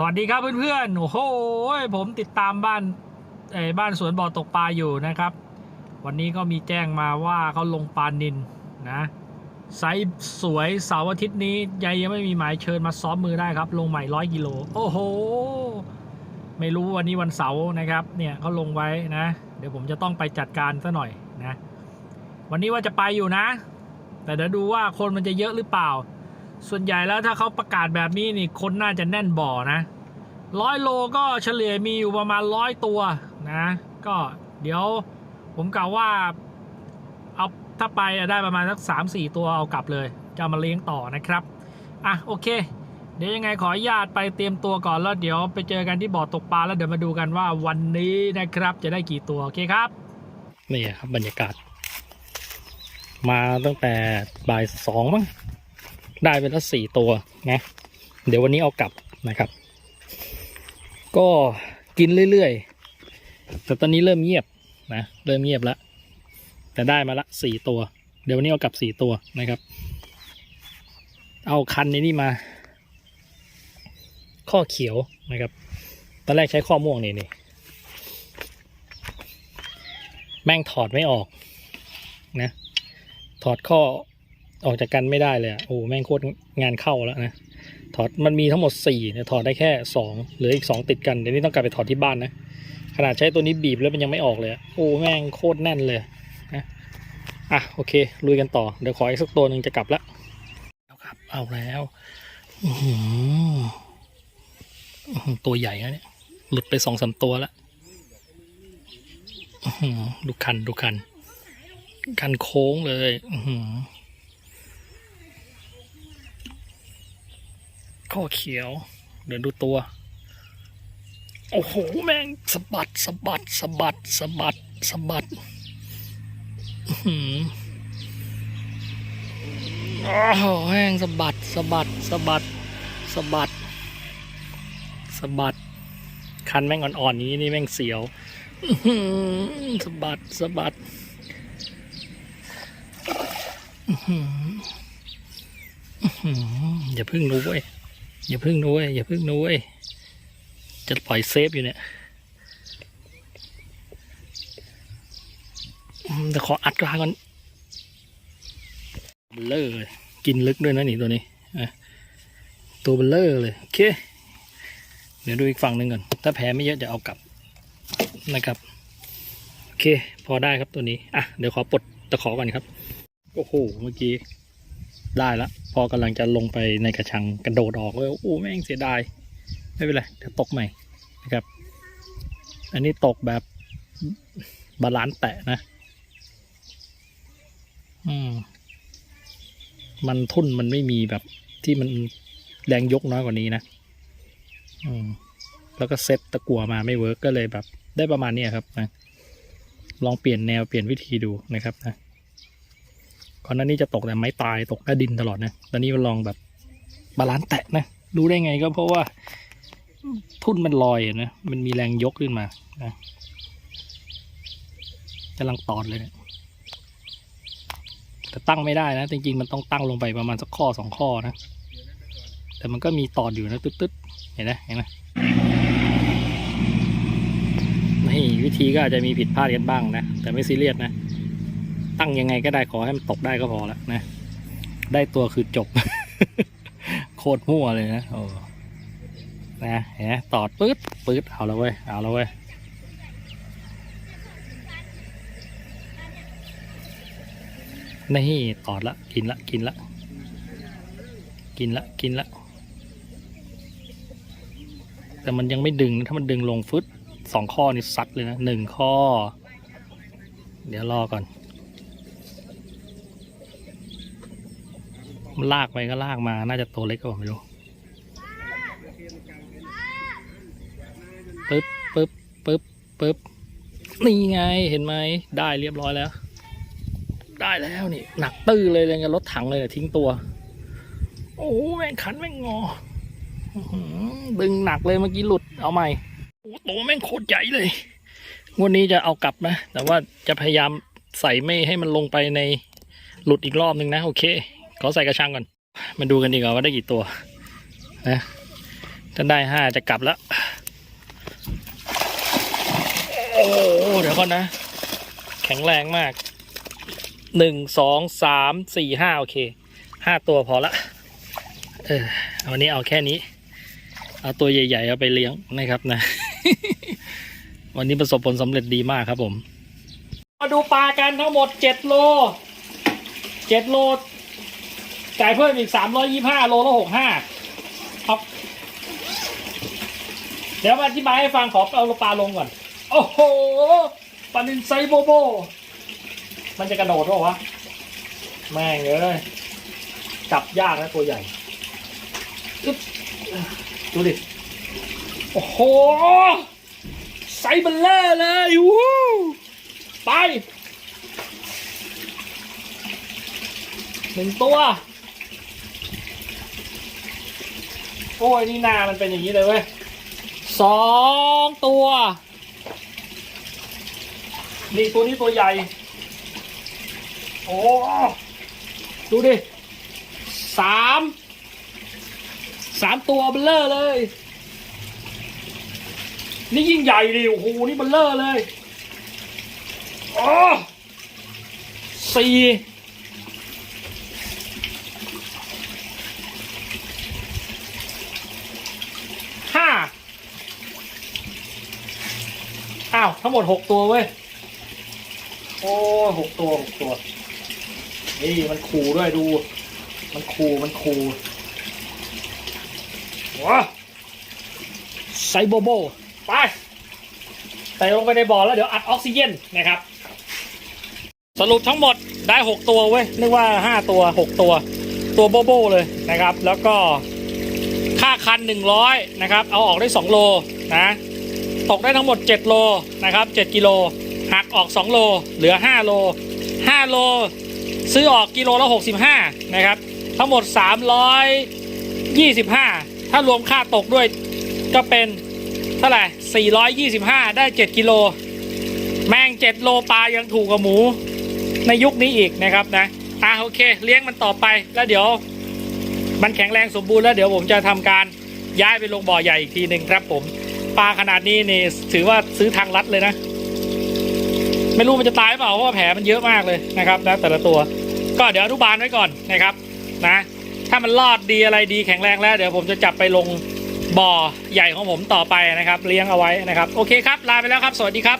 สวัสดีครับเพื่อนๆ โอ้โห ผมติดตามบ้านเอ่อบ้านสวนบ่อตกปลาอยู่นะครับ วันนี้ก็มีแจ้งมาว่าเขาลงปลานินนะไซส์สวยเสาร์อาทิตย์นี้ยายยังไม่มีหมายเชิญมาซ้อมมือได้ครับ ลงใหม่ร้อยกิโล โอ้โห ไม่รู้วันนี้วันเสาร์นะครับ เนี่ยเขาลงไว้นะ เดี๋ยวผมจะต้องไปจัดการซะหน่อยนะ วันนี้ว่าจะไปอยู่นะ แต่เดี๋ยวดูว่าคนมันจะเยอะหรือเปล่า ส่วนใหญ่แล้วถ้าเขาประกาศแบบนี้นี่คนน่าจะแน่นบ่อนะร้อยโลก็เฉลี่ยมีอยู่ประมาณร้อยตัวนะ ก็เดี๋ยวผมกล่าวว่าเอาถ้าไปอะได้ประมาณสักสามสี่ตัวเอากลับเลย จะมาเลี้ยงต่อนะครับ อะโอเค เดี๋ยวยังไงขออนุญาตไปเตรียมตัวก่อนแล้วเดี๋ยวไปเจอกันที่บ่อตกปลาแล้วเดี๋ยวมาดูกันว่าวันนี้นะครับ จะได้กี่ตัวโอเคครับนี่ครับบรรยากาศ มาตั้งแต่บ่ายสองมั้ง ได้ไปแล้วสี่ตัวนะ เดี๋ยววันนี้เอากลับนะครับ ก็กินเรื่อยๆ แต่ตอนนี้เริ่มเงียบนะ เริ่มเงียบแล้วแต่ได้มาละสี่ตัว เดี๋ยววันนี้เอากลับสี่ตัวนะครับ เอาคันในนี่มา ข้อเขียวนะครับ ตอนแรกใช้ข้อม่วงนี่นี่แม่งถอดไม่ออกนะ ถอดข้อ ออกจากกันไม่ได้เลยอะโอ้แม่งโคตรงานเข้าแล้วนะถอดมันมีทั้งหมดสี่เนี่ยถอดได้แค่สองเหลืออีกสองติดกันเดี๋ยวนี้ต้องกลับไปถอดที่บ้านนะขนาดใช้ตัวนี้บีบแล้วมันยังไม่ออกเลยอะโอ้แม่งโคตรแน่นเลยนะอะโอเคลุยกันต่อเดี๋ยวขออีกสักตัวหนึ่งจะกลับละเอาครับ เอาแล้วอื้อหืออื้อหือตัวใหญ่นะเนี่ยหลุดไปสองสามตัวละอื้อหือดูคันดูคัน คันโค้งเลย อื อหือข้อเขียว เดี๋ยวดูตัว โอ้โห แม่งสะบัดสะบัดสะบัดสะบัดสะบัดอื้อหือโอ้โหแม่งสะบัดสะบัดสะบัดสะบัดสะบัด คันแม่งอ่อนๆนี้นี่แม่งเสียวสะบัดสะบัดอื้อหืออื้อหืออย่าพึ่งรู้เว้ย อย่าพึ่งรู้ยอย่าพึ่งรู้ยจะปล่อยเซฟอยู่เนี่ยอืมแต่ขออัดกลางก่อนเบลเลอร์เลยกินลึกด้วยนะนี่ตัวนี้ตัวเบลเลอร์เลยโอเคเดี๋ยวดูอีกฝั่งหนึ่งก่อน ถ้าแพ้ไม่เยอะจะเอากลับนะครับโอเค พอได้ครับตัวนี้ อะ เดี๋ยวขอปลดตะขอก่อนครับ โอ้โห เมื่อกี้ ได้ละพอกำลังจะลงไปในกระชังกระโดดออกเลยโอ้แม่งเสียดาย ไม่เป็นไรเดี๋ยวตกใหม่นะครับ อันนี้ตกแบบบาลานซ์แตะนะ อืม มันทุ่นมันไม่มีแบบที่มันแรงยกน้อยกว่านี้นะ อืม แล้วก็เซ็ตตะกัวมาไม่เวิร์กก็เลยแบบ ได้ประมาณนี้ครับนะ ลองเปลี่ยนแนวเปลี่ยนวิธีดูนะครับนะ ก่อนหน้านี้จะตกแต่ไม้ตายตกหน้าดินตลอดนะ ตอนนี้มาลองแบบบาลานซ์แตะนะ รู้ได้ไงก็เพราะว่าทุ่นมันลอยนะ มันมีแรงยกขึ้นมานะกำลังตอดเลยเนี่ยแต่ตั้งไม่ได้นะ จริงๆ มันต้องตั้งลงไปประมาณสักข้อสองข้อนะ แต่มันก็มีตอดอยู่นะตึ๊ดๆ เห็นไหมเห็นไหมนี่วิธีก็อาจจะมีผิดพลาดกันบ้างนะ แต่ไม่ซีเรียสนะ ตั้งยังไงก็ได้ขอให้มันตกได้ก็พอแล้วนะ ได้ตัวคือจบ โคตรมั่วเลยนะโอ้นะเห็นตอดปื๊ดปื๊ดเอาแล้วเว้ยเอาแล้วเว้ยนี่ตอดละกินละกินละกินละกินละแต่มันยังไม่ดึงถ้ามันดึงลงฟึดสองข้อนี่ซัดเลยนะหนึ่งข้อ เดี๋ยวรอก่อน มันลากไปก็ลากมา น่าจะตัวเล็กกว่าไม่รู้ปึ๊บปึ๊บปึ๊บปึ๊บนี่ไงเห็นไหมได้เรียบร้อยแล้ว ได้แล้วนี่ หนักตื้อเลยเลยกับรถถังเลยเนี่ยทิ้งตัว โอ้แม่งขันแม่งงอหือดึงหนักเลยเมื่อกี้หลุดเอาใหม่โอ้ตัวแม่งโคตรใหญ่เลยงวดนี้จะเอากลับนะ แต่ว่าจะพยายามใส่ไม่ให้มันลงไปในหลุดอีกรอบหนึ่งนะ โอเค ขอใส่กระชังก่อน มาดูกันดีกว่าว่าได้กี่ตัวนะถ้าได้ห้าจะกลับแล้ว โอ้เดี๋ยวก่อนนะ แข็งแรงมากหนึ่งสองสามสี่ห้าโอเคห้าตัวพอละเออวันนี้เอาแค่นี้ เอาตัวใหญ่ๆ เอาไปเลี้ยงนะครับนะ วันนี้ประสบผลสำเร็จดีมากครับผม มาดูปลากันทั้งหมดเจ็ดโลเจ็ดโล จ่ายเพิ่มอีกสามร้อยยี่ห้าโลละหกห้าครับเดี๋ยวมาอธิบายให้ฟังขอเอาปลาลงก่อน โอ้โหปลานินไซโบโบ มันจะกระโดดหรอวะ แม่งเลยจับยากนะตัวใหญ่อึ๊บดูดิ โอ้โหไซเบัลเลอร์เลยวู้ไปหนึ่งตัว โอ้ยนี่นามันเป็นอย่างนี้เลยเว้ยสองตัว นี่ตัวนี้ตัวใหญ่ โอ้ ดูดิสามสามตัวเบลเลอร์เลย นี่ยิ่งใหญ่ดิโอ้โหนี่เบลเลอร์เลยโอ้สี่ห้า อ้าวทั้งหมดหกตัวเว้ย โอ้หกตัวหกตัว นี่มันขู่ด้วยดู มันขู่มันขู่ว้าไซโบโบ ไป ใส่ลงไปในบ่อแล้วเดี๋ยวอัดออกซิเจนนะครับ สรุปทั้งหมดได้ 6 ตัวเว้ยนึกว่า 5 ตัว 6 ตัว ตัวโบโบเลยนะครับ แล้วก็ค่าคัน 100 นะครับ เอาออกได้ 2 โลนะ ตกได้ทั้งหมด 7 โลนะครับ 7 กิโลหักออก 2 โล เหลือ 5 โล 5 โล ซื้อออกกิโลละ 65 นะครับ ทั้งหมด 325 ถ้ารวมค่าตกด้วยก็เป็นเท่าไหร่ 425 ได้ 7 กิโล แม่ง7 โลปลายังถูกกว่าหมู ในยุคนี้อีกนะครับนะ อะโอเค เลี้ยงมันต่อไปแล้วเดี๋ยว มันแข็งแรงสมบูรณ์แล้วเดี๋ยวผมจะทำการย้ายไปลงบ่อใหญ่อีกทีหนึ่งครับผม ปลาขนาดนี้นี่ถือว่าซื้อทางลัดเลยนะ ไม่รู้มันจะตายเปล่าเพราะว่าแผลมันเยอะมากเลยนะครับนะแต่ละตัว ก็เดี๋ยวอนุบาลไว้ก่อนนะครับนะ ถ้ามันรอดดีอะไรดีแข็งแรงแล้ว เดี๋ยวผมจะจับไปลงบ่อใหญ่ของผมต่อไปนะครับ เลี้ยงเอาไว้นะครับ โอเคครับ ลาไปแล้วครับ สวัสดีครับ